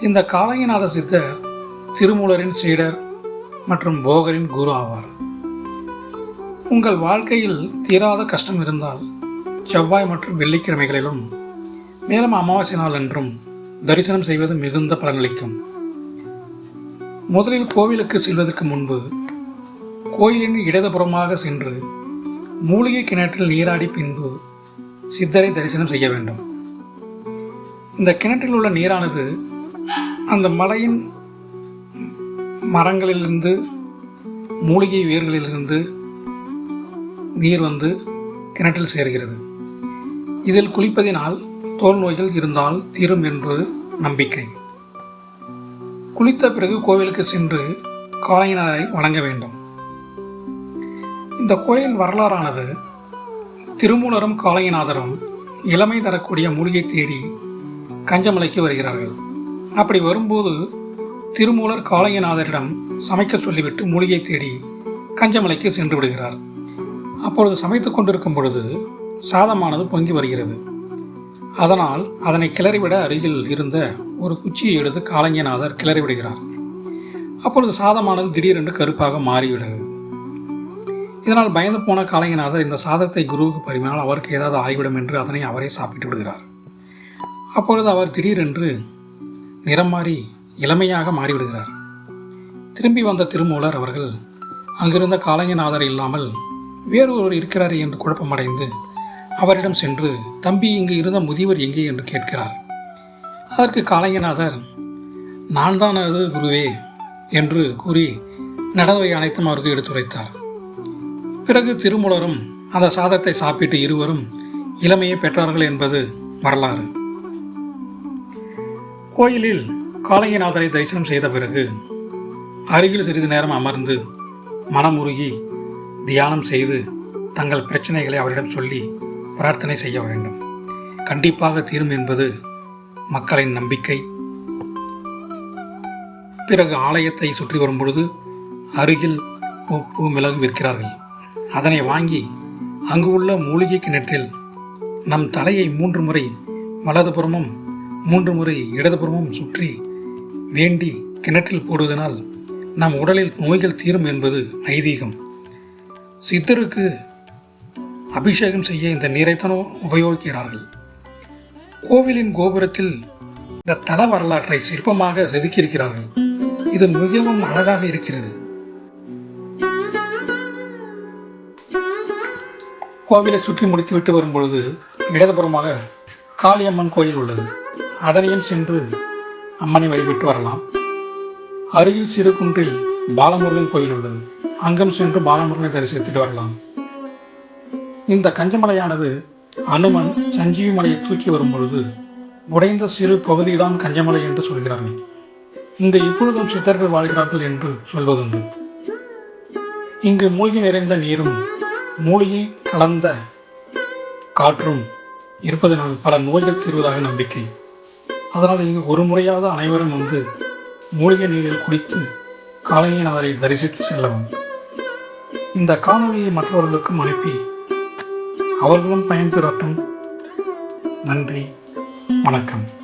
இந்த காளையநாத சித்தர் திருமூலரின் சீடர் மற்றும் போகரின் குரு ஆவார். உங்கள் வாழ்க்கையில் தீராத கஷ்டம் இருந்தால் செவ்வாய் மற்றும் வெள்ளிக்கிழமைகளிலும் மேலும் அமாவாசை நாள் என்றும் தரிசனம் செய்வது மிகுந்த பலனளிக்கும் முதலில் கோவிலுக்கு செல்வதற்கு முன்பு கோயிலின் இடதுபுறமாக சென்று மூலிகை கிணற்றில் நீராடி பின்பு சித்தரை தரிசனம் செய்ய வேண்டும். இந்த கிணற்றில் உள்ள நீரானது அந்த மலையின் மரங்களிலிருந்து மூலிகை வேர்களிலிருந்து நீர் வந்து கிணற்றில் சேர்கிறது. இதில் குளிப்பதினால் தோல் நோய்கள் இருந்தால் தீரும் என்பது நம்பிக்கை. குளித்த பிறகு கோவிலுக்கு சென்று காளையனாரை வணங்க வேண்டும். இந்த கோயில் வரலாறானது திருமூலரும் காளையநாதரும் இளமை தரக்கூடிய மூலிகை தேடி கஞ்சமலைக்கு வருகிறார்கள். அப்படி வரும்போது திருமூலர் காளையநாதரிடம் சமைக்க சொல்லிவிட்டு மூலிகை தேடி கஞ்சமலைக்கு சென்று விடுகிறார். அப்பொழுது சமைத்துக் கொண்டிருக்கும் பொழுது சாதமானது பொங்கி வருகிறது. அதனால் அதனை கிளறிவிட அருகில் இருந்த ஒரு குச்சியை எடுத்து காளைஞநாதர் கிளறிவிடுகிறார். அப்பொழுது சாதமானது திடீரென்று கருப்பாக மாறிவிடுகிறது. இதனால் பயந்து போன காளைஞநாதர் இந்த சாதத்தை குருவுக்கு பரிமாறினால் அவருக்கு ஏதாவது ஆகிவிடும் என்று அதனை அவரே சாப்பிட்டு விடுகிறார். அப்பொழுது அவர் திடீரென்று நிறம் மாறி இளமையாக மாறிவிடுகிறார். திரும்பி வந்த திருமூலர் அவர்கள் அங்கிருந்த காளையநாதர் இல்லாமல் வேறு ஒருவர் இருக்கிறார் என்று குழப்பமடைந்து அவரிடம் சென்று தம்பி இங்கு இருந்த முதியவர் எங்கே? என்று கேட்கிறார். அதற்கு காளையநாதர் நான் தான் அது குருவே என்று கூறி நடவை அனைத்தும் அவருக்கு எடுத்துரைத்தார். பிறகு திருமூலரும் அந்த சாதத்தை சாப்பிட்டு இருவரும் இளமையை பெற்றார்கள் என்பது வரலாறு. கோயிலில் காளையநாதரை தரிசனம் செய்த பிறகு அருகில் சிறிது நேரம் அமர்ந்து மனமுருகி தியானம் செய்து தங்கள் பிரச்சனைகளை அவரிடம் சொல்லி பிரார்த்தனை செய்ய வேண்டும். கண்டிப்பாக தீரும் என்பது மக்களின் நம்பிக்கை. பிறகு ஆலயத்தை சுற்றி வரும்பொழுது அருகில் உப்பு மிளகு விற்கிறார்கள். அதனை வாங்கி அங்கு உள்ள மூலிகை கிணற்றில் நம் தலையை மூன்று முறை வலதுபுறமும் மூன்று முறை இடதுபுறமும் சுற்றி வேண்டி கிணற்றில் போடுவதனால் நம் உடலில் நோய்கள் தீரும் என்பது ஐதீகம். சித்தருக்கு அபிஷேகம் செய்ய இந்த நீரைத்தான் உபயோகிக்கிறார்கள்? கோவிலின் கோபுரத்தில் இந்த தல வரலாற்றை சிற்பமாக செதுக்கியிருக்கிறார்கள். இது மிகவும் அழகாக இருக்கிறது. கோவிலை சுற்றி முடித்துவிட்டு வரும்பொழுது இடதுபுறமாக காளியம்மன் கோயில் உள்ளது. அதனையும் சென்று அம்மனை வழிபட்டு வரலாம். அருகில் சிறு குன்றில் பாலமுருகன் கோயில் உள்ளது. அங்கும் சென்று பாலமுருகனை தரிசித்துட்டு வரலாம். இந்த கஞ்சமலையானது அனுமன் சஞ்சீவி மலையை தூக்கி வரும் பொழுது உடைந்த சிறு பகுதிதான் கஞ்சமலை என்று சொல்கிறார்கள். இங்கு இப்பொழுதும் சித்தர்கள் வாழ்கிறார்கள் என்று சொல்வதுண்டு. இங்கு மூழ்கி நிறைந்த நீரும் மூலிகை கலந்த காற்றும் இருப்பதனால் பல நோய்கள் தீர்வதாக நம்பிக்கை. அதனால் இங்கு ஒரு முறையாவது அனைவரும் வந்து மூலிகை நீரில் குடித்து காளையநாதரை தரிசித்து செல்லவும். இந்த காணொலியை மற்றவர்களுக்கும் அனுப்பி அவர்களும் பயன்பெறட்டும் நன்றி வணக்கம்.